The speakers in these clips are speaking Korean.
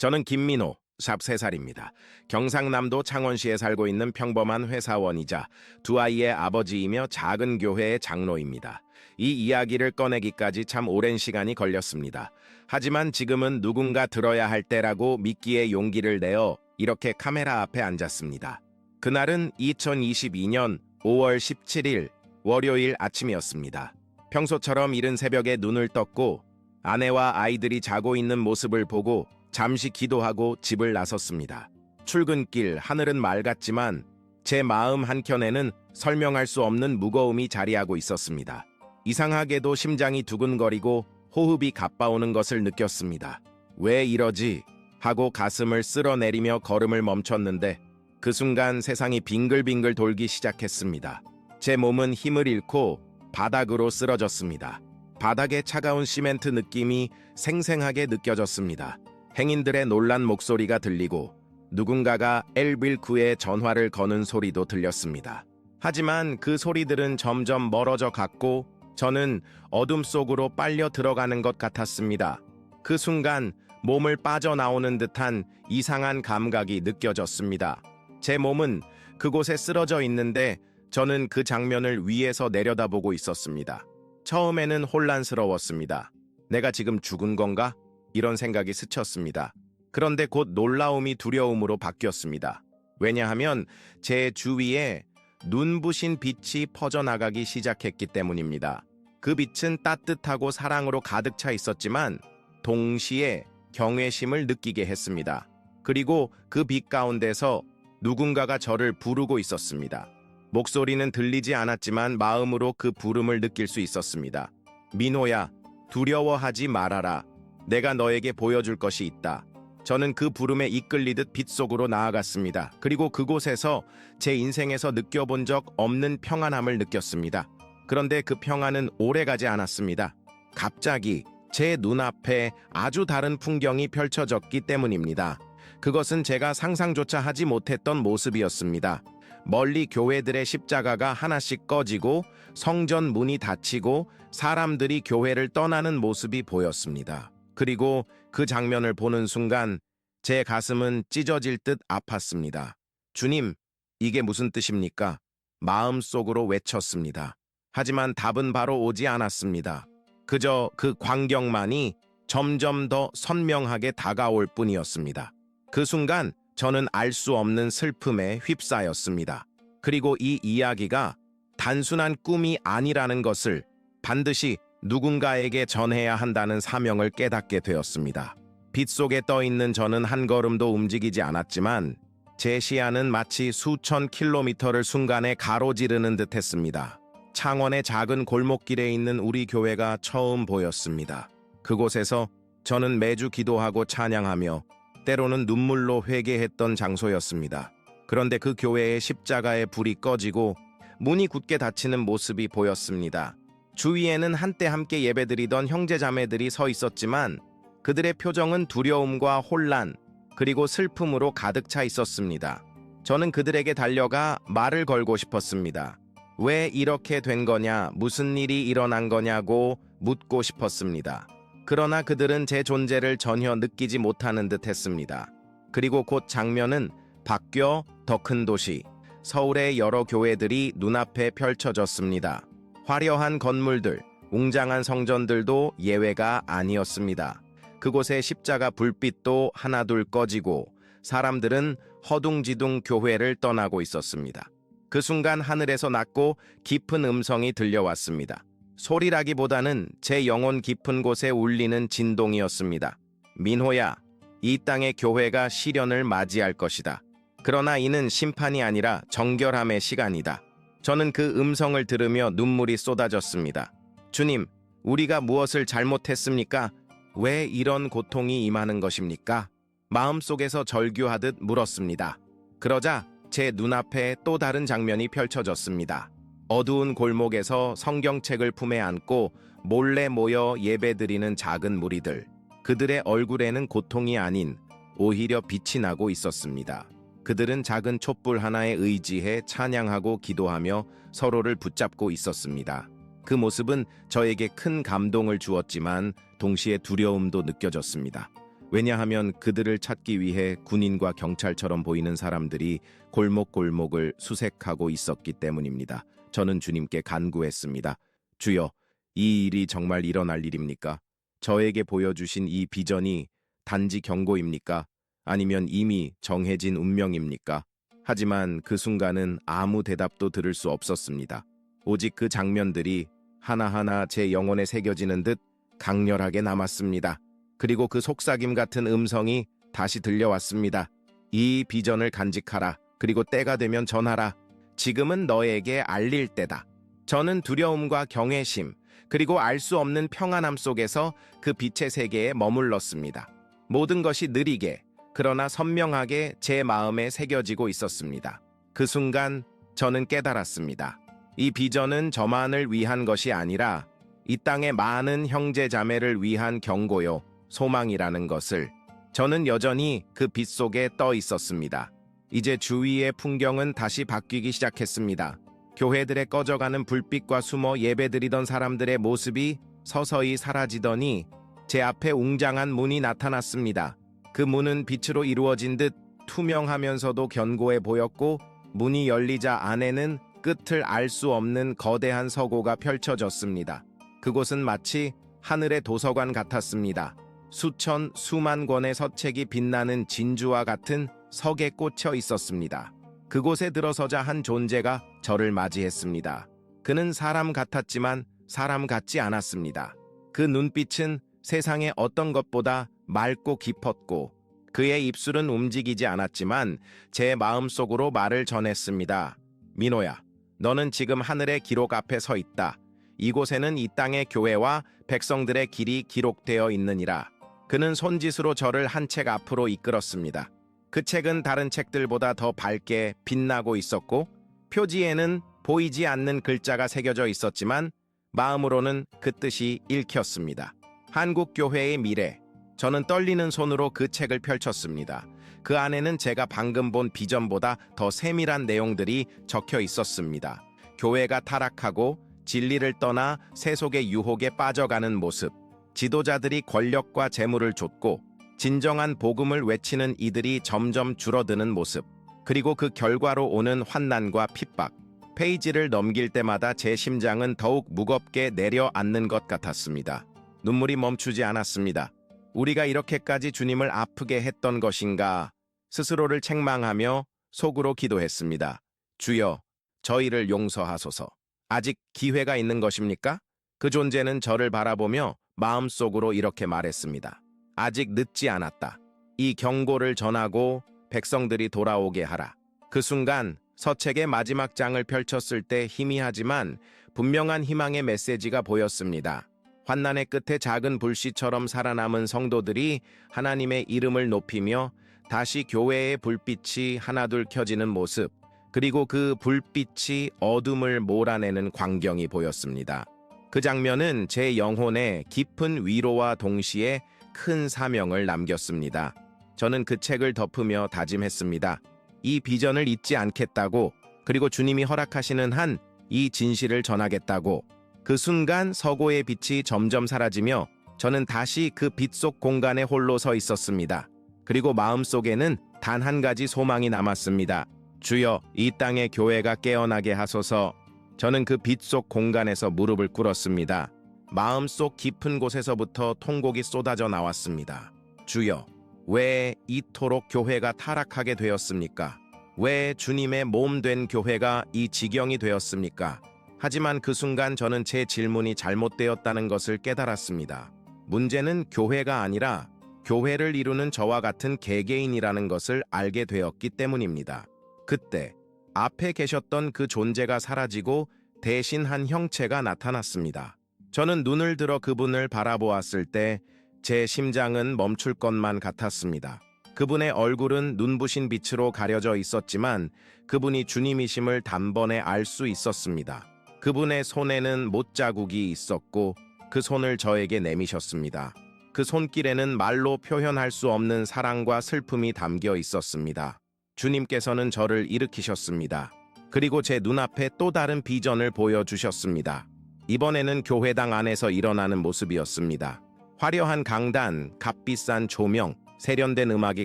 저는 김민호, 샵 3살입니다. 경상남도 창원시에 살고 있는 평범한 회사원이자 두 아이의 아버지이며 작은 교회의 장로입니다. 이 이야기를 꺼내기까지 참 오랜 시간이 걸렸습니다. 하지만 지금은 누군가 들어야 할 때라고 믿기에 용기를 내어 이렇게 카메라 앞에 앉았습니다. 그날은 2022년 5월 17일 월요일 아침이었습니다. 평소처럼 이른 새벽에 눈을 떴고 아내와 아이들이 자고 있는 모습을 보고 잠시 기도하고 집을 나섰습니다. 출근길 하늘은 맑았지만 제 마음 한켠에는 설명할 수 없는 무거움이 자리하고 있었습니다. 이상하게도 심장이 두근거리고 호흡이 가빠오는 것을 느꼈습니다. 왜 이러지? 하고 가슴을 쓸어내리며 걸음을 멈췄는데 그 순간 세상이 빙글빙글 돌기 시작했습니다. 제 몸은 힘을 잃고 바닥으로 쓰러졌습니다. 바닥에 차가운 시멘트 느낌이 생생하게 느껴졌습니다. 행인들의 놀란 목소리가 들리고 누군가가 엘빌쿠에 전화를 거는 소리도 들렸습니다. 하지만 그 소리들은 점점 멀어져 갔고 저는 어둠 속으로 빨려 들어가는 것 같았습니다. 그 순간 몸을 빠져나오는 듯한 이상한 감각이 느껴졌습니다. 제 몸은 그곳에 쓰러져 있는데 저는 그 장면을 위에서 내려다보고 있었습니다. 처음에는 혼란스러웠습니다. 내가 지금 죽은 건가? 이런 생각이 스쳤습니다. 그런데 곧 놀라움이 두려움으로 바뀌었습니다. 왜냐하면 제 주위에 눈부신 빛이 퍼져나가기 시작했기 때문입니다. 그 빛은 따뜻하고 사랑으로 가득 차 있었지만 동시에 경외심을 느끼게 했습니다. 그리고 그 빛 가운데서 누군가가 저를 부르고 있었습니다. 목소리는 들리지 않았지만 마음으로 그 부름을 느낄 수 있었습니다. 민호야, 두려워하지 말아라. 내가 너에게 보여줄 것이 있다. 저는 그 부름에 이끌리듯 빛 속으로 나아갔습니다. 그리고 그곳에서 제 인생에서 느껴본 적 없는 평안함을 느꼈습니다. 그런데 그 평안은 오래 가지 않았습니다. 갑자기 제 눈앞에 아주 다른 풍경이 펼쳐졌기 때문입니다. 그것은 제가 상상조차 하지 못했던 모습이었습니다. 멀리 교회들의 십자가가 하나씩 꺼지고 성전 문이 닫히고 사람들이 교회를 떠나는 모습이 보였습니다. 그리고 그 장면을 보는 순간 제 가슴은 찢어질 듯 아팠습니다. 주님, 이게 무슨 뜻입니까? 마음속으로 외쳤습니다. 하지만 답은 바로 오지 않았습니다. 그저 그 광경만이 점점 더 선명하게 다가올 뿐이었습니다. 그 순간 저는 알 수 없는 슬픔에 휩싸였습니다. 그리고 이 이야기가 단순한 꿈이 아니라는 것을 반드시 누군가에게 전해야 한다는 사명을 깨닫게 되었습니다. 빛 속에 떠 있는 저는 한 걸음도 움직이지 않았지만 제 시야는 마치 수천 킬로미터를 순간에 가로지르는 듯 했습니다. 창원의 작은 골목길에 있는 우리 교회가 처음 보였습니다. 그곳에서 저는 매주 기도하고 찬양하며 때로는 눈물로 회개했던 장소였습니다. 그런데 그 교회의 십자가의 불이 꺼지고 문이 굳게 닫히는 모습이 보였습니다. 주위에는 한때 함께 예배드리던 형제자매들이 서 있었지만 그들의 표정은 두려움과 혼란 그리고 슬픔으로 가득 차 있었습니다. 저는 그들에게 달려가 말을 걸고 싶었습니다. 왜 이렇게 된 거냐, 무슨 일이 일어난 거냐고 묻고 싶었습니다. 그러나 그들은 제 존재를 전혀 느끼지 못하는 듯 했습니다. 그리고 곧 장면은 바뀌어 더 큰 도시, 서울의 여러 교회들이 눈앞에 펼쳐졌습니다. 화려한 건물들, 웅장한 성전들도 예외가 아니었습니다. 그곳에 십자가 불빛도 하나둘 꺼지고 사람들은 허둥지둥 교회를 떠나고 있었습니다. 그 순간 하늘에서 낮고 깊은 음성이 들려왔습니다. 소리라기보다는 제 영혼 깊은 곳에 울리는 진동이었습니다. 민호야, 이 땅의 교회가 시련을 맞이할 것이다. 그러나 이는 심판이 아니라 정결함의 시간이다. 저는 그 음성을 들으며 눈물이 쏟아졌습니다. 주님, 우리가 무엇을 잘못했습니까? 왜 이런 고통이 임하는 것입니까? 마음속에서 절규하듯 물었습니다. 그러자 제 눈앞에 또 다른 장면이 펼쳐졌습니다. 어두운 골목에서 성경책을 품에 안고 몰래 모여 예배드리는 작은 무리들. 그들의 얼굴에는 고통이 아닌 오히려 빛이 나고 있었습니다. 그들은 작은 촛불 하나에 의지해 찬양하고 기도하며 서로를 붙잡고 있었습니다. 그 모습은 저에게 큰 감동을 주었지만 동시에 두려움도 느껴졌습니다. 왜냐하면 그들을 찾기 위해 군인과 경찰처럼 보이는 사람들이 골목골목을 수색하고 있었기 때문입니다. 저는 주님께 간구했습니다. 주여, 이 일이 정말 일어날 일입니까? 저에게 보여주신 이 비전이 단지 경고입니까? 아니면 이미 정해진 운명입니까? 하지만 그 순간은 아무 대답도 들을 수 없었습니다. 오직 그 장면들이 하나하나 제 영혼에 새겨지는 듯 강렬하게 남았습니다. 그리고 그 속삭임 같은 음성이 다시 들려왔습니다. 이 비전을 간직하라. 그리고 때가 되면 전하라. 지금은 너에게 알릴 때다. 저는 두려움과 경외심, 그리고 알 수 없는 평안함 속에서 그 빛의 세계에 머물렀습니다. 모든 것이 느리게, 그러나 선명하게 제 마음에 새겨지고 있었습니다. 그 순간 저는 깨달았습니다. 이 비전은 저만을 위한 것이 아니라 이 땅의 많은 형제 자매를 위한 경고요, 소망이라는 것을 저는 여전히 그 빛 속에 떠 있었습니다. 이제 주위의 풍경은 다시 바뀌기 시작했습니다. 교회들의 꺼져가는 불빛과 숨어 예배드리던 사람들의 모습이 서서히 사라지더니 제 앞에 웅장한 문이 나타났습니다. 그 문은 빛으로 이루어진 듯 투명하면서도 견고해 보였고 문이 열리자 안에는 끝을 알 수 없는 거대한 서고가 펼쳐졌습니다. 그곳은 마치 하늘의 도서관 같았습니다. 수천, 수만 권의 서책이 빛나는 진주와 같은 석에 꽂혀 있었습니다. 그곳에 들어서자 한 존재가 저를 맞이했습니다. 그는 사람 같았지만 사람 같지 않았습니다. 그 눈빛은 세상의 어떤 것보다 맑고 깊었고 그의 입술은 움직이지 않았지만 제 마음속으로 말을 전했습니다. 민호야, 너는 지금 하늘의 기록 앞에 서 있다. 이곳에는 이 땅의 교회와 백성들의 길이 기록되어 있느니라. 그는 손짓으로 저를 한 책 앞으로 이끌었습니다. 그 책은 다른 책들보다 더 밝게 빛나고 있었고 표지에는 보이지 않는 글자가 새겨져 있었지만 마음으로는 그 뜻이 읽혔습니다. 한국 교회의 미래. 저는 떨리는 손으로 그 책을 펼쳤습니다. 그 안에는 제가 방금 본 비전보다 더 세밀한 내용들이 적혀 있었습니다. 교회가 타락하고 진리를 떠나 세속의 유혹에 빠져가는 모습. 지도자들이 권력과 재물을 줬고 진정한 복음을 외치는 이들이 점점 줄어드는 모습, 그리고 그 결과로 오는 환난과 핍박. 페이지를 넘길 때마다 제 심장은 더욱 무겁게 내려앉는 것 같았습니다. 눈물이 멈추지 않았습니다. 우리가 이렇게까지 주님을 아프게 했던 것인가? 스스로를 책망하며 속으로 기도했습니다. 주여, 저희를 용서하소서. 아직 기회가 있는 것입니까? 그 존재는 저를 바라보며 마음속으로 이렇게 말했습니다. 아직 늦지 않았다. 이 경고를 전하고 백성들이 돌아오게 하라. 그 순간 서책의 마지막 장을 펼쳤을 때 희미하지만 분명한 희망의 메시지가 보였습니다. 환난의 끝에 작은 불씨처럼 살아남은 성도들이 하나님의 이름을 높이며 다시 교회의 불빛이 하나둘 켜지는 모습, 그리고 그 불빛이 어둠을 몰아내는 광경이 보였습니다. 그 장면은 제 영혼에 깊은 위로와 동시에 큰 사명을 남겼습니다. 저는 그 책을 덮으며 다짐했습니다. 이 비전을 잊지 않겠다고, 그리고 주님이 허락하시는 한 이 진실을 전하겠다고. 그 순간 서고의 빛이 점점 사라지며 저는 다시 그 빛 속 공간에 홀로 서 있었습니다. 그리고 마음속에는 단 한 가지 소망이 남았습니다. 주여, 이 땅의 교회가 깨어나게 하소서. 저는 그 빛 속 공간에서 무릎을 꿇었습니다. 마음속 깊은 곳에서부터 통곡이 쏟아져 나왔습니다. 주여, 왜 이토록 교회가 타락하게 되었습니까? 왜 주님의 몸 된 교회가 이 지경이 되었습니까? 하지만 그 순간 저는 제 질문이 잘못되었다는 것을 깨달았습니다. 문제는 교회가 아니라 교회를 이루는 저와 같은 개개인이라는 것을 알게 되었기 때문입니다. 그때 앞에 계셨던 그 존재가 사라지고 대신 한 형체가 나타났습니다. 저는 눈을 들어 그분을 바라보았을 때 제 심장은 멈출 것만 같았습니다. 그분의 얼굴은 눈부신 빛으로 가려져 있었지만 그분이 주님이심을 단번에 알 수 있었습니다. 그분의 손에는 못자국이 있었고 그 손을 저에게 내미셨습니다. 그 손길에는 말로 표현할 수 없는 사랑과 슬픔이 담겨 있었습니다. 주님께서는 저를 일으키셨습니다. 그리고 제 눈앞에 또 다른 비전을 보여주셨습니다. 이번에는 교회당 안에서 일어나는 모습이었습니다. 화려한 강단, 값비싼 조명, 세련된 음악이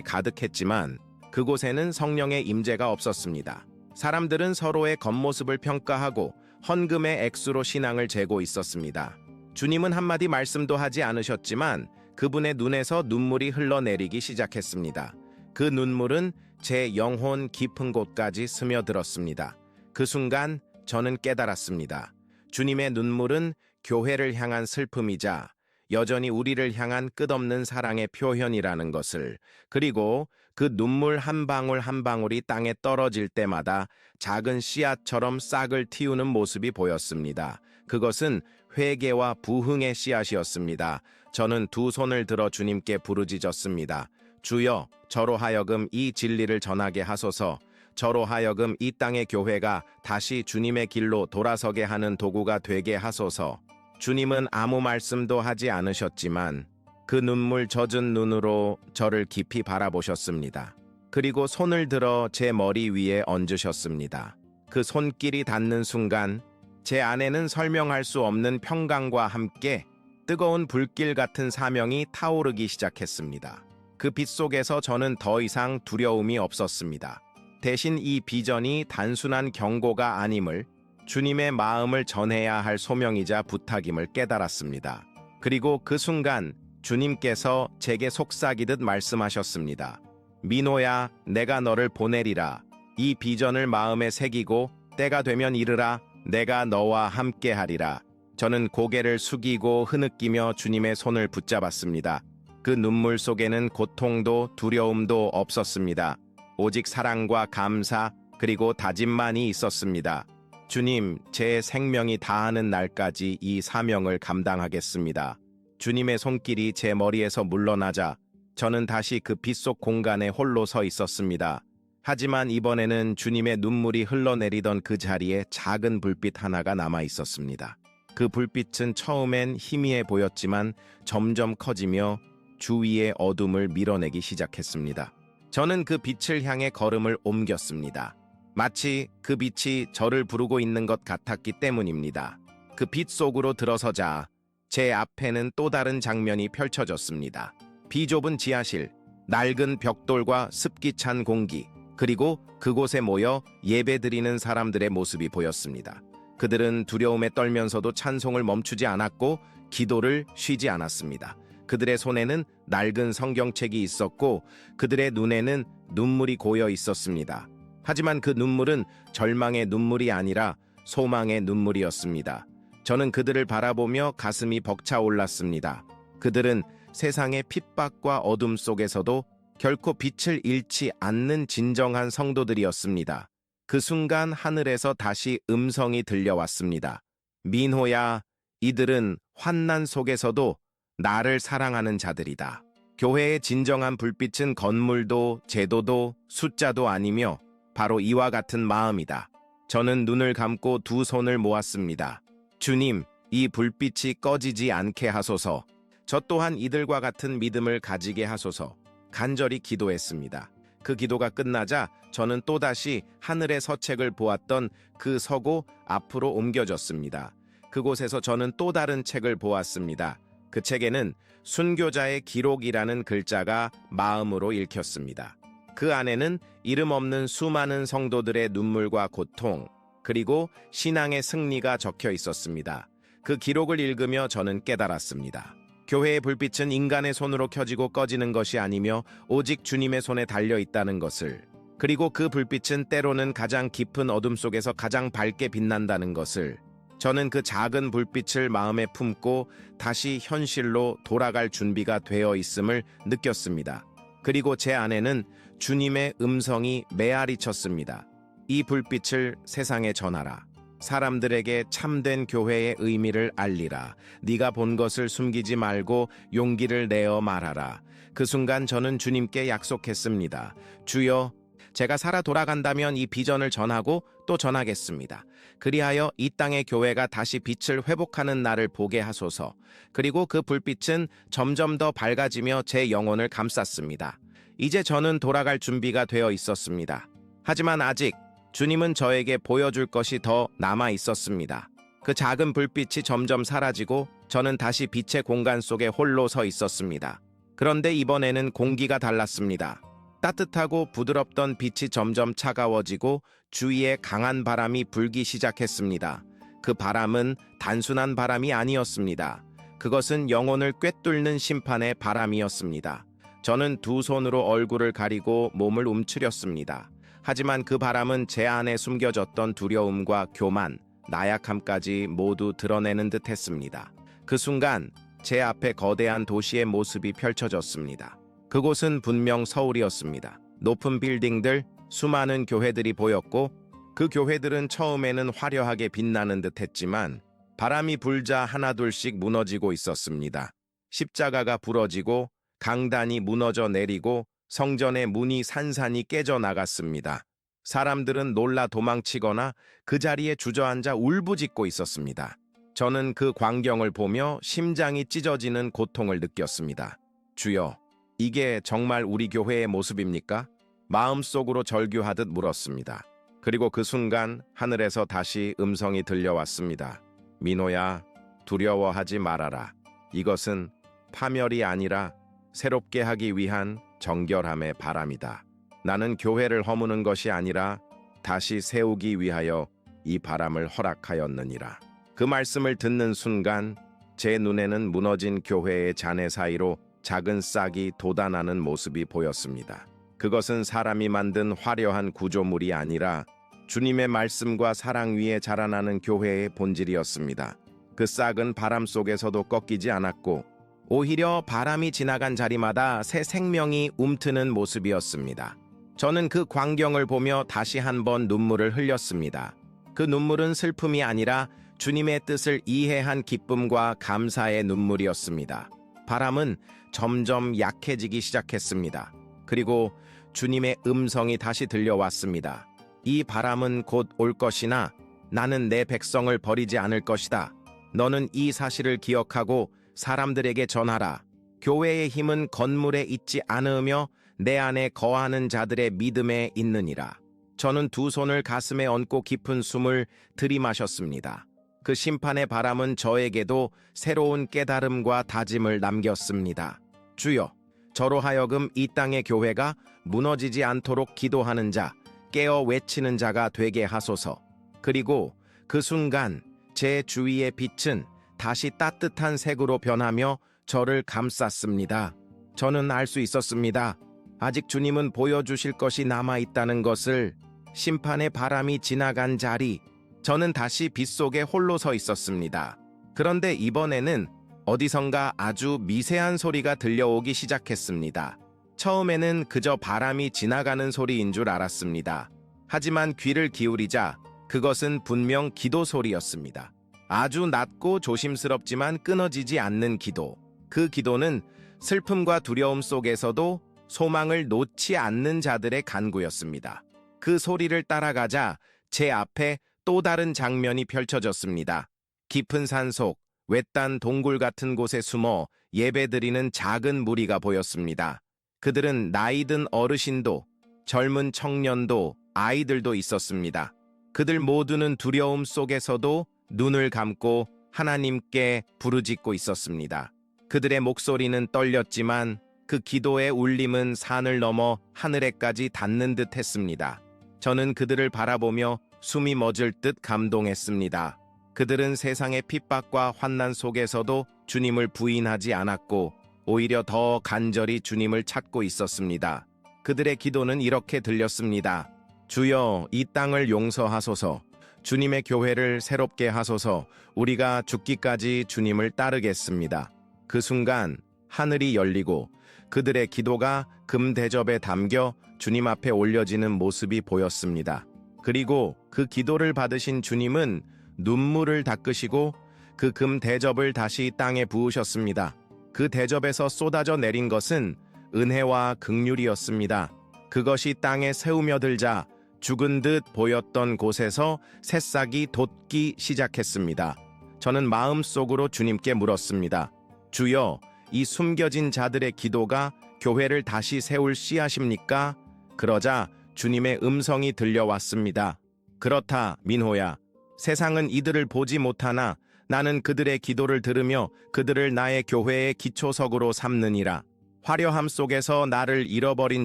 가득했지만 그곳에는 성령의 임재가 없었습니다. 사람들은 서로의 겉모습을 평가하고 헌금의 액수로 신앙을 재고 있었습니다. 주님은 한마디 말씀도 하지 않으셨지만 그분의 눈에서 눈물이 흘러내리기 시작했습니다. 그 눈물은 제 영혼 깊은 곳까지 스며들었습니다. 그 순간 저는 깨달았습니다. 주님의 눈물은 교회를 향한 슬픔이자 여전히 우리를 향한 끝없는 사랑의 표현이라는 것을 그리고 그 눈물 한 방울 한 방울이 땅에 떨어질 때마다 작은 씨앗처럼 싹을 틔우는 모습이 보였습니다. 그것은 회개와 부흥의 씨앗이었습니다. 저는 두 손을 들어 주님께 부르짖었습니다. 주여, 저로 하여금 이 진리를 전하게 하소서. 저로 하여금 이 땅의 교회가 다시 주님의 길로 돌아서게 하는 도구가 되게 하소서. 주님은 아무 말씀도 하지 않으셨지만 그 눈물 젖은 눈으로 저를 깊이 바라보셨습니다. 그리고 손을 들어 제 머리 위에 얹으셨습니다. 그 손길이 닿는 순간 제 안에는 설명할 수 없는 평강과 함께 뜨거운 불길 같은 사명이 타오르기 시작했습니다. 그 빛 속에서 저는 더 이상 두려움이 없었습니다. 대신 이 비전이 단순한 경고가 아님을 주님의 마음을 전해야 할 소명이자 부탁임을 깨달았습니다. 그리고 그 순간 주님께서 제게 속삭이듯 말씀하셨습니다. 민호야, 내가 너를 보내리라. 이 비전을 마음에 새기고 때가 되면 이르라. 내가 너와 함께 하리라. 저는 고개를 숙이고 흐느끼며 주님의 손을 붙잡았습니다. 그 눈물 속에는 고통도 두려움도 없었습니다. 오직 사랑과 감사 그리고 다짐만이 있었습니다. 주님, 제 생명이 다하는 날까지 이 사명을 감당하겠습니다. 주님의 손길이 제 머리에서 물러나자 저는 다시 그빛속 공간에 홀로 서 있었습니다. 하지만 이번에는 주님의 눈물이 흘러내리던 그 자리에 작은 불빛 하나가 남아 있었습니다. 그 불빛은 처음엔 희미해 보였지만 점점 커지며 주위의 어둠을 밀어내기 시작했습니다. 저는 그 빛을 향해 걸음을 옮겼습니다. 마치 그 빛이 저를 부르고 있는 것 같았기 때문입니다. 그 빛 속으로 들어서자 제 앞에는 또 다른 장면이 펼쳐졌습니다. 비좁은 지하실, 낡은 벽돌과 습기 찬 공기, 그리고 그곳에 모여 예배드리는 사람들의 모습이 보였습니다. 그들은 두려움에 떨면서도 찬송을 멈추지 않았고 기도를 쉬지 않았습니다. 그들의 손에는 낡은 성경책이 있었고 그들의 눈에는 눈물이 고여 있었습니다. 하지만 그 눈물은 절망의 눈물이 아니라 소망의 눈물이었습니다. 저는 그들을 바라보며 가슴이 벅차올랐습니다. 그들은 세상의 핍박과 어둠 속에서도 결코 빛을 잃지 않는 진정한 성도들이었습니다. 그 순간 하늘에서 다시 음성이 들려왔습니다. 민호야, 이들은 환난 속에서도 나를 사랑하는 자들이다. 교회의 진정한 불빛은 건물도 제도도 숫자도 아니며 바로 이와 같은 마음이다. 저는 눈을 감고 두 손을 모았습니다. 주님, 이 불빛이 꺼지지 않게 하소서. 저 또한 이들과 같은 믿음을 가지게 하소서. 간절히 기도했습니다. 그 기도가 끝나자 저는 또다시 하늘의 서책을 보았던 그 서고 앞으로 옮겨졌습니다. 그곳에서 저는 또 다른 책을 보았습니다. 그 책에는 순교자의 기록이라는 글자가 마음으로 읽혔습니다. 그 안에는 이름 없는 수많은 성도들의 눈물과 고통, 그리고 신앙의 승리가 적혀 있었습니다. 그 기록을 읽으며 저는 깨달았습니다. 교회의 불빛은 인간의 손으로 켜지고 꺼지는 것이 아니며 오직 주님의 손에 달려 있다는 것을, 그리고 그 불빛은 때로는 가장 깊은 어둠 속에서 가장 밝게 빛난다는 것을, 저는 그 작은 불빛을 마음에 품고 다시 현실로 돌아갈 준비가 되어 있음을 느꼈습니다. 그리고 제 안에는 주님의 음성이 메아리 쳤습니다. 이 불빛을 세상에 전하라. 사람들에게 참된 교회의 의미를 알리라. 네가 본 것을 숨기지 말고 용기를 내어 말하라. 그 순간 저는 주님께 약속했습니다. 주여, 제가 살아 돌아간다면 이 비전을 전하고 또 전하겠습니다. 그리하여 이 땅의 교회가 다시 빛을 회복하는 날을 보게 하소서. 그리고 그 불빛은 점점 더 밝아지며 제 영혼을 감쌌습니다. 이제 저는 돌아갈 준비가 되어 있었습니다. 하지만 아직 주님은 저에게 보여줄 것이 더 남아 있었습니다. 그 작은 불빛이 점점 사라지고 저는 다시 빛의 공간 속에 홀로 서 있었습니다. 그런데 이번에는 공기가 달랐습니다. 따뜻하고 부드럽던 빛이 점점 차가워지고 주위에 강한 바람이 불기 시작했습니다. 그 바람은 단순한 바람이 아니었습니다. 그것은 영혼을 꿰뚫는 심판의 바람이었습니다. 저는 두 손으로 얼굴을 가리고 몸을 움츠렸습니다. 하지만 그 바람은 제 안에 숨겨졌던 두려움과 교만, 나약함까지 모두 드러내는 듯 했습니다. 그 순간 제 앞에 거대한 도시의 모습이 펼쳐졌습니다. 그곳은 분명 서울이었습니다. 높은 빌딩들, 수많은 교회들이 보였고 그 교회들은 처음에는 화려하게 빛나는 듯 했지만 바람이 불자 하나둘씩 무너지고 있었습니다. 십자가가 부러지고 강단이 무너져 내리고 성전의 문이 산산이 깨져 나갔습니다. 사람들은 놀라 도망치거나 그 자리에 주저앉아 울부짖고 있었습니다. 저는 그 광경을 보며 심장이 찢어지는 고통을 느꼈습니다. 주여, 이게 정말 우리 교회의 모습입니까? 마음속으로 절규하듯 물었습니다. 그리고 그 순간 하늘에서 다시 음성이 들려왔습니다. 민호야, 두려워하지 말아라. 이것은 파멸이 아니라 새롭게 하기 위한 정결함의 바람이다. 나는 교회를 허무는 것이 아니라 다시 세우기 위하여 이 바람을 허락하였느니라. 그 말씀을 듣는 순간 제 눈에는 무너진 교회의 잔해 사이로 작은 싹이 돋아나는 모습이 보였습니다. 그것은 사람이 만든 화려한 구조물이 아니라 주님의 말씀과 사랑 위에 자라나는 교회의 본질이었습니다. 그 싹은 바람 속에서도 꺾이지 않았고 오히려 바람이 지나간 자리마다 새 생명이 움트는 모습이었습니다. 저는 그 광경을 보며 다시 한번 눈물을 흘렸습니다. 그 눈물은 슬픔이 아니라 주님의 뜻을 이해한 기쁨과 감사의 눈물이었습니다. 바람은 점점 약해지기 시작했습니다. 그리고 주님의 음성이 다시 들려왔습니다. 이 바람은 곧 올 것이나 나는 내 백성을 버리지 않을 것이다. 너는 이 사실을 기억하고 사람들에게 전하라. 교회의 힘은 건물에 있지 않으며 내 안에 거하는 자들의 믿음에 있느니라. 저는 두 손을 가슴에 얹고 깊은 숨을 들이마셨습니다. 그 심판의 바람은 저에게도 새로운 깨달음과 다짐을 남겼습니다. 주여, 저로 하여금 이 땅의 교회가 무너지지 않도록 기도하는 자, 깨어 외치는 자가 되게 하소서. 그리고 그 순간 제 주위의 빛은 다시 따뜻한 색으로 변하며 저를 감쌌습니다. 저는 알 수 있었습니다. 아직 주님은 보여주실 것이 남아 있다는 것을 심판의 바람이 지나간 자리, 저는 다시 빛 속에 홀로 서 있었습니다. 그런데 이번에는 어디선가 아주 미세한 소리가 들려오기 시작했습니다. 처음에는 그저 바람이 지나가는 소리인 줄 알았습니다. 하지만 귀를 기울이자 그것은 분명 기도 소리였습니다. 아주 낮고 조심스럽지만 끊어지지 않는 기도. 그 기도는 슬픔과 두려움 속에서도 소망을 놓지 않는 자들의 간구였습니다. 그 소리를 따라가자 제 앞에 또 다른 장면이 펼쳐졌습니다. 깊은 산속, 외딴 동굴 같은 곳에 숨어 예배드리는 작은 무리가 보였습니다. 그들은 나이든 어르신도, 젊은 청년도, 아이들도 있었습니다. 그들 모두는 두려움 속에서도 눈을 감고 하나님께 부르짖고 있었습니다. 그들의 목소리는 떨렸지만 그 기도의 울림은 산을 넘어 하늘에까지 닿는 듯 했습니다. 저는 그들을 바라보며 숨이 멎을 듯 감동했습니다. 그들은 세상의 핍박과 환난 속에서도 주님을 부인하지 않았고 오히려 더 간절히 주님을 찾고 있었습니다. 그들의 기도는 이렇게 들렸습니다. 주여 이 땅을 용서하소서. 주님의 교회를 새롭게 하소서. 우리가 죽기까지 주님을 따르겠습니다. 그 순간 하늘이 열리고 그들의 기도가 금 대접에 담겨 주님 앞에 올려지는 모습이 보였습니다. 그리고 그 기도를 받으신 주님은 눈물을 닦으시고 그 금 대접을 다시 땅에 부으셨습니다. 그 대접에서 쏟아져 내린 것은 은혜와 극률이었습니다. 그것이 땅에 세우며들자 죽은 듯 보였던 곳에서 새싹이 돋기 시작했습니다. 저는 마음속으로 주님께 물었습니다. 주여, 이 숨겨진 자들의 기도가 교회를 다시 세울 씨앗입니까? 그러자 주님의 음성이 들려왔습니다. 그렇다, 민호야. 세상은 이들을 보지 못하나 나는 그들의 기도를 들으며 그들을 나의 교회의 기초석으로 삼느니라. 화려함 속에서 나를 잃어버린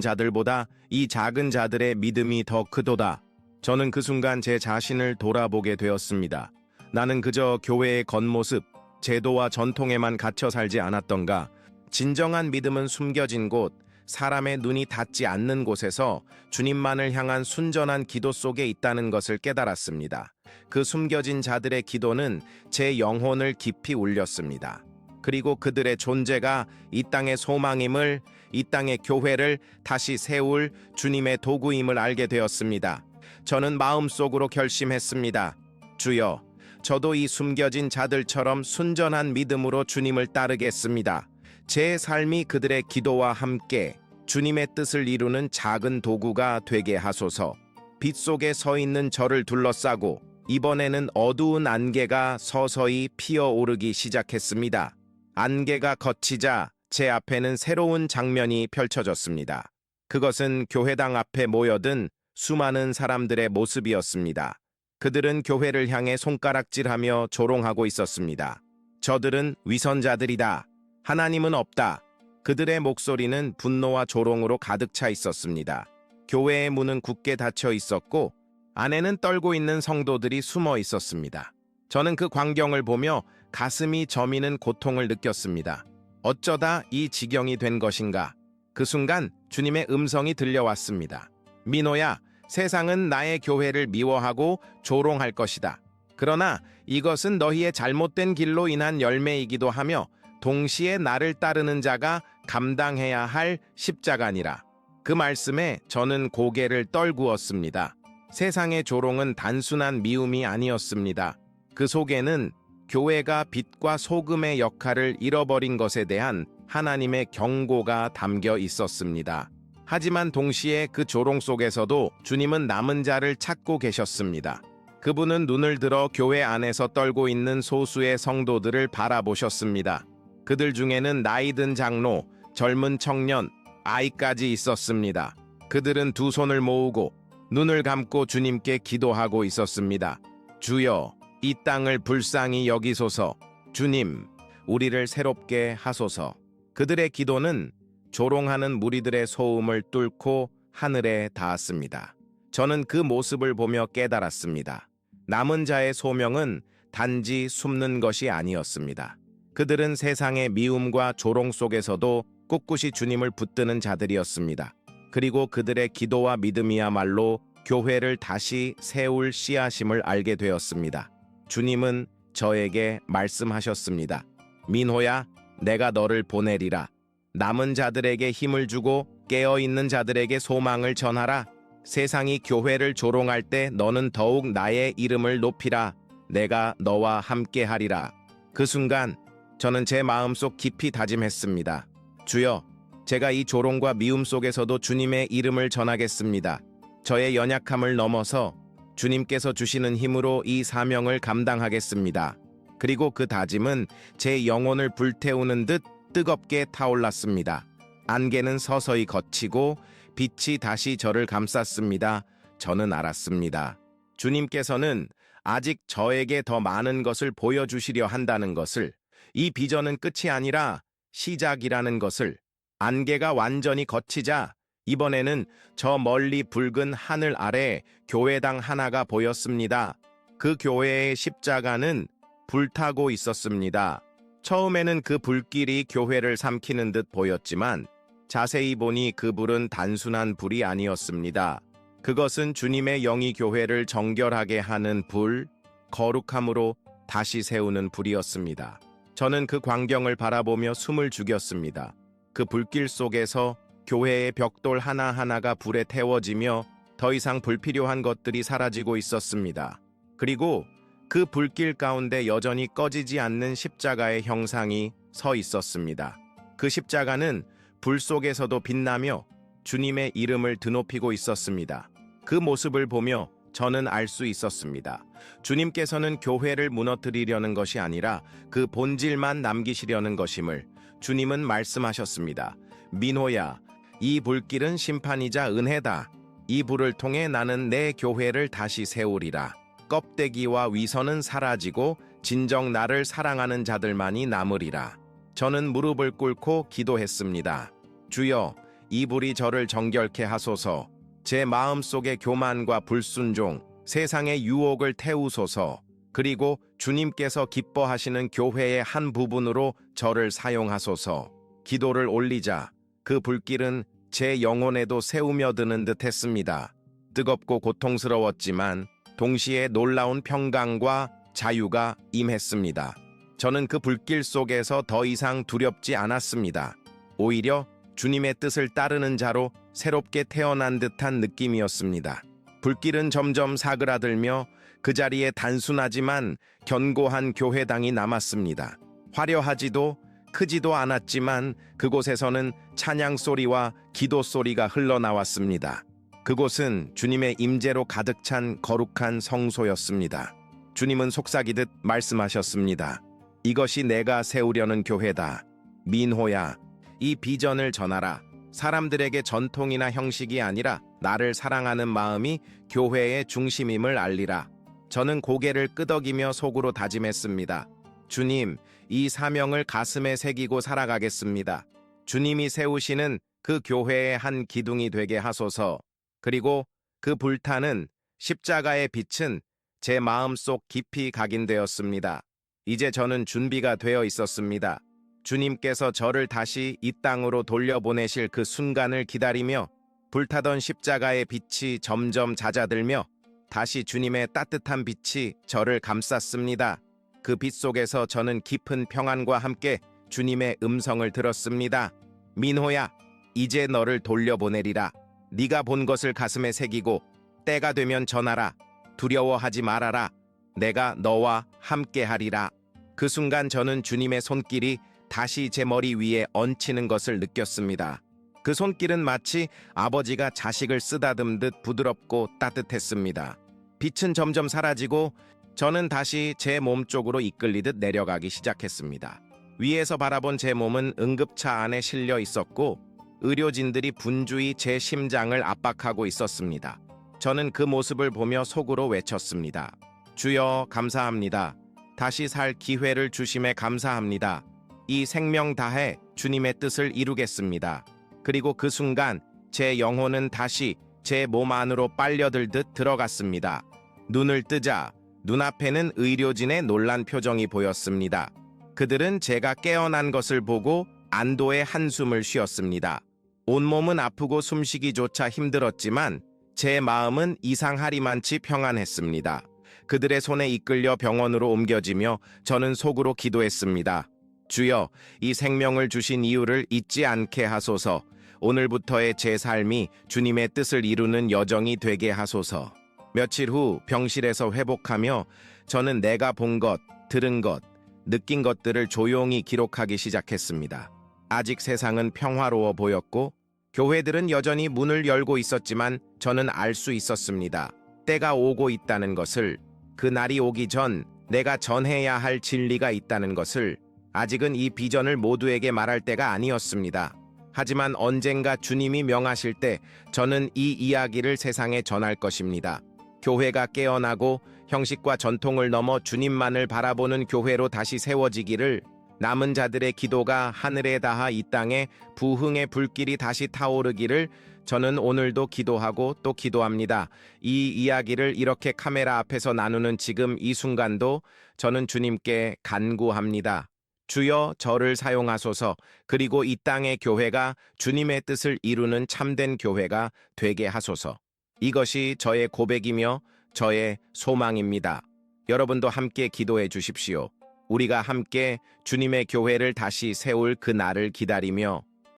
자들보다 이 작은 자들의 믿음이 더 크도다. 저는 그 순간 제 자신을 돌아보게 되었습니다. 나는 그저 교회의 겉모습, 제도와 전통에만 갇혀 살지 않았던가. 진정한 믿음은 숨겨진 곳, 사람의 눈이 닿지 않는 곳에서 주님만을 향한 순전한 기도 속에 있다는 것을 깨달았습니다. 그 숨겨진 자들의 기도는 제 영혼을 깊이 울렸습니다. 그리고 그들의 존재가 이 땅의 소망임을, 이 땅의 교회를 다시 세울 주님의 도구임을 알게 되었습니다. 저는 마음속으로 결심했습니다. 주여, 저도 이 숨겨진 자들처럼 순전한 믿음으로 주님을 따르겠습니다. 제 삶이 그들의 기도와 함께 주님의 뜻을 이루는 작은 도구가 되게 하소서. 빛 속에 서 있는 저를 둘러싸고 이번에는 어두운 안개가 서서히 피어오르기 시작했습니다. 안개가 걷히자 제 앞에는 새로운 장면이 펼쳐졌습니다. 그것은 교회당 앞에 모여든 수많은 사람들의 모습이었습니다. 그들은 교회를 향해 손가락질하며 조롱하고 있었습니다. 저들은 위선자들이다. 하나님은 없다. 그들의 목소리는 분노와 조롱으로 가득 차 있었습니다. 교회의 문은 굳게 닫혀 있었고 안에는 떨고 있는 성도들이 숨어 있었습니다. 저는 그 광경을 보며 가슴이 저미는 고통을 느꼈습니다. 어쩌다 이 지경이 된 것인가? 그 순간 주님의 음성이 들려왔습니다. 민호야, 세상은 나의 교회를 미워하고 조롱할 것이다. 그러나 이것은 너희의 잘못된 길로 인한 열매이기도 하며 동시에 나를 따르는 자가 감당해야 할 십자가니라. 그 말씀에 저는 고개를 떨구었습니다. 세상의 조롱은 단순한 미움이 아니었습니다. 그 속에는 교회가 빛과 소금의 역할을 잃어버린 것에 대한 하나님의 경고가 담겨 있었습니다. 하지만 동시에 그 조롱 속에서도 주님은 남은 자를 찾고 계셨습니다. 그분은 눈을 들어 교회 안에서 떨고 있는 소수의 성도들을 바라보셨습니다. 그들 중에는 나이든 장로, 젊은 청년, 아이까지 있었습니다. 그들은 두 손을 모으고 눈을 감고 주님께 기도하고 있었습니다. 주여, 이 땅을 불쌍히 여기소서. 주님, 우리를 새롭게 하소서. 그들의 기도는 조롱하는 무리들의 소음을 뚫고 하늘에 닿았습니다. 저는 그 모습을 보며 깨달았습니다. 남은 자의 소명은 단지 숨는 것이 아니었습니다. 그들은 세상의 미움과 조롱 속에서도 꿋꿋이 주님을 붙드는 자들이었습니다. 그리고 그들의 기도와 믿음이야말로 교회를 다시 세울 씨앗임을 알게 되었습니다. 주님은 저에게 말씀하셨습니다. 민호야, 내가 너를 보내리라. 남은 자들에게 힘을 주고 깨어 있는 자들에게 소망을 전하라. 세상이 교회를 조롱할 때 너는 더욱 나의 이름을 높이라. 내가 너와 함께 하리라. 그 순간 저는 제 마음속 깊이 다짐했습니다. 주여, 제가 이 조롱과 미움 속에서도 주님의 이름을 전하겠습니다. 저의 연약함을 넘어서 주님께서 주시는 힘으로 이 사명을 감당하겠습니다. 그리고 그 다짐은 제 영혼을 불태우는 듯 뜨겁게 타올랐습니다. 안개는 서서히 걷히고 빛이 다시 저를 감쌌습니다. 저는 알았습니다. 주님께서는 아직 저에게 더 많은 것을 보여주시려 한다는 것을, 이 비전은 끝이 아니라 시작이라는 것을, 안개가 완전히 걷히자 이번에는 저 멀리 붉은 하늘 아래 교회당 하나가 보였습니다. 그 교회의 십자가는 불타고 있었습니다. 처음에는 그 불길이 교회를 삼키는 듯 보였지만 자세히 보니 그 불은 단순한 불이 아니었습니다. 그것은 주님의 영이 교회를 정결하게 하는 불, 거룩함으로 다시 세우는 불이었습니다. 저는 그 광경을 바라보며 숨을 죽였습니다. 그 불길 속에서 교회의 벽돌 하나하나가 불에 태워지며 더 이상 불필요한 것들이 사라지고 있었습니다. 그리고 그 불길 가운데 여전히 꺼지지 않는 십자가의 형상이 서 있었습니다. 그 십자가는 불 속에서도 빛나며 주님의 이름을 드높이고 있었습니다. 그 모습을 보며 저는 알 수 있었습니다. 주님께서는 교회를 무너뜨리려는 것이 아니라 그 본질만 남기시려는 것임을 주님은 말씀하셨습니다. 민호야, 이 불길은 심판이자 은혜다. 이 불을 통해 나는 내 교회를 다시 세우리라. 껍데기와 위선은 사라지고 진정 나를 사랑하는 자들만이 남으리라. 저는 무릎을 꿇고 기도했습니다. 주여, 이 불이 저를 정결케 하소서. 제 마음속의 교만과 불순종, 세상의 유혹을 태우소서. 그리고 주님께서 기뻐하시는 교회의 한 부분으로 저를 사용하소서. 기도를 올리자 그 불길은 제 영혼에도 새우며 드는 듯 했습니다. 뜨겁고 고통스러웠지만 동시에 놀라운 평강과 자유가 임했습니다. 저는 그 불길 속에서 더 이상 두렵지 않았습니다. 오히려 주님의 뜻을 따르는 자로 새롭게 태어난 듯한 느낌이었습니다. 불길은 점점 사그라들며 그 자리에 단순하지만 견고한 교회당이 남았습니다. 화려하지도 크지도 않았지만 그곳에서는 찬양 소리와 기도 소리가 흘러나왔습니다. 그곳은 주님의 임재로 가득 찬 거룩한 성소였습니다. 주님은 속삭이듯 말씀하셨습니다. 이것이 내가 세우려는 교회다. 민호야, 이 비전을 전하라. 사람들에게 전통이나 형식이 아니라 나를 사랑하는 마음이 교회의 중심임을 알리라. 저는 고개를 끄덕이며 속으로 다짐했습니다. 주님, 이 사명을 가슴에 새기고 살아가겠습니다. 주님이 세우시는 그 교회의 한 기둥이 되게 하소서. 그리고 그 불타는 십자가의 빛은 제 마음속 깊이 각인되었습니다. 이제 저는 준비가 되어 있었습니다. 주님께서 저를 다시 이 땅으로 돌려보내실 그 순간을 기다리며 불타던 십자가의 빛이 점점 잦아들며 다시 주님의 따뜻한 빛이 저를 감쌌습니다. 그 빛 속에서 저는 깊은 평안과 함께 주님의 음성을 들었습니다. 민호야, 이제 너를 돌려보내리라. 네가 본 것을 가슴에 새기고 때가 되면 전하라. 두려워하지 말아라. 내가 너와 함께하리라. 그 순간 저는 주님의 손길이 다시 제 머리 위에 얹히는 것을 느꼈습니다. 그 손길은 마치 아버지가 자식을 쓰다듬듯 부드럽고 따뜻했습니다. 빛은 점점 사라지고 저는 다시 제 몸 쪽으로 이끌리듯 내려가기 시작했습니다. 위에서 바라본 제 몸은 응급차 안에 실려 있었고 의료진들이 분주히 제 심장을 압박하고 있었습니다. 저는 그 모습을 보며 속으로 외쳤습니다. 주여 감사합니다. 다시 살 기회를 주심에 감사합니다. 이 생명 다해 주님의 뜻을 이루겠습니다. 그리고 그 순간 제 영혼은 다시 제 몸 안으로 빨려들듯 들어갔습니다. 눈을 뜨자 눈앞에는 의료진의 놀란 표정이 보였습니다. 그들은 제가 깨어난 것을 보고 안도의 한숨을 쉬었습니다. 온몸은 아프고 숨쉬기조차 힘들었지만 제 마음은 이상하리만치 평안했습니다. 그들의 손에 이끌려 병원으로 옮겨지며 저는 속으로 기도했습니다. 주여, 이 생명을 주신 이유를 잊지 않게 하소서. 오늘부터의 제 삶이 주님의 뜻을 이루는 여정이 되게 하소서. 며칠 후 병실에서 회복하며 저는 내가 본 것, 들은 것, 느낀 것들을 조용히 기록하기 시작했습니다. 아직 세상은 평화로워 보였고 교회들은 여전히 문을 열고 있었지만 저는 알 수 있었습니다. 때가 오고 있다는 것을 그 날이 오기 전 내가 전해야 할 진리가 있다는 것을 아직은 이 비전을 모두에게 말할 때가 아니었습니다. 하지만 언젠가 주님이 명하실 때 저는 이 이야기를 세상에 전할 것입니다. 교회가 깨어나고 형식과 전통을 넘어 주님만을 바라보는 교회로 다시 세워지기를 남은 자들의 기도가 하늘에 닿아 이 땅에 부흥의 불길이 다시 타오르기를 저는 오늘도 기도하고 또 기도합니다. 이 이야기를 이렇게 카메라 앞에서 나누는 지금 이 순간도 저는 주님께 간구합니다. 주여 저를 사용하소서 그리고 이 땅의 교회가 주님의 뜻을 이루는 참된 교회가 되게 하소서. 이것이 저의 고백이며 저의 소망입니다. 여러분도 함께 기도해 주십시오. 우리가 함께 주님의 교회를 다시 세울 그 날을 기다리며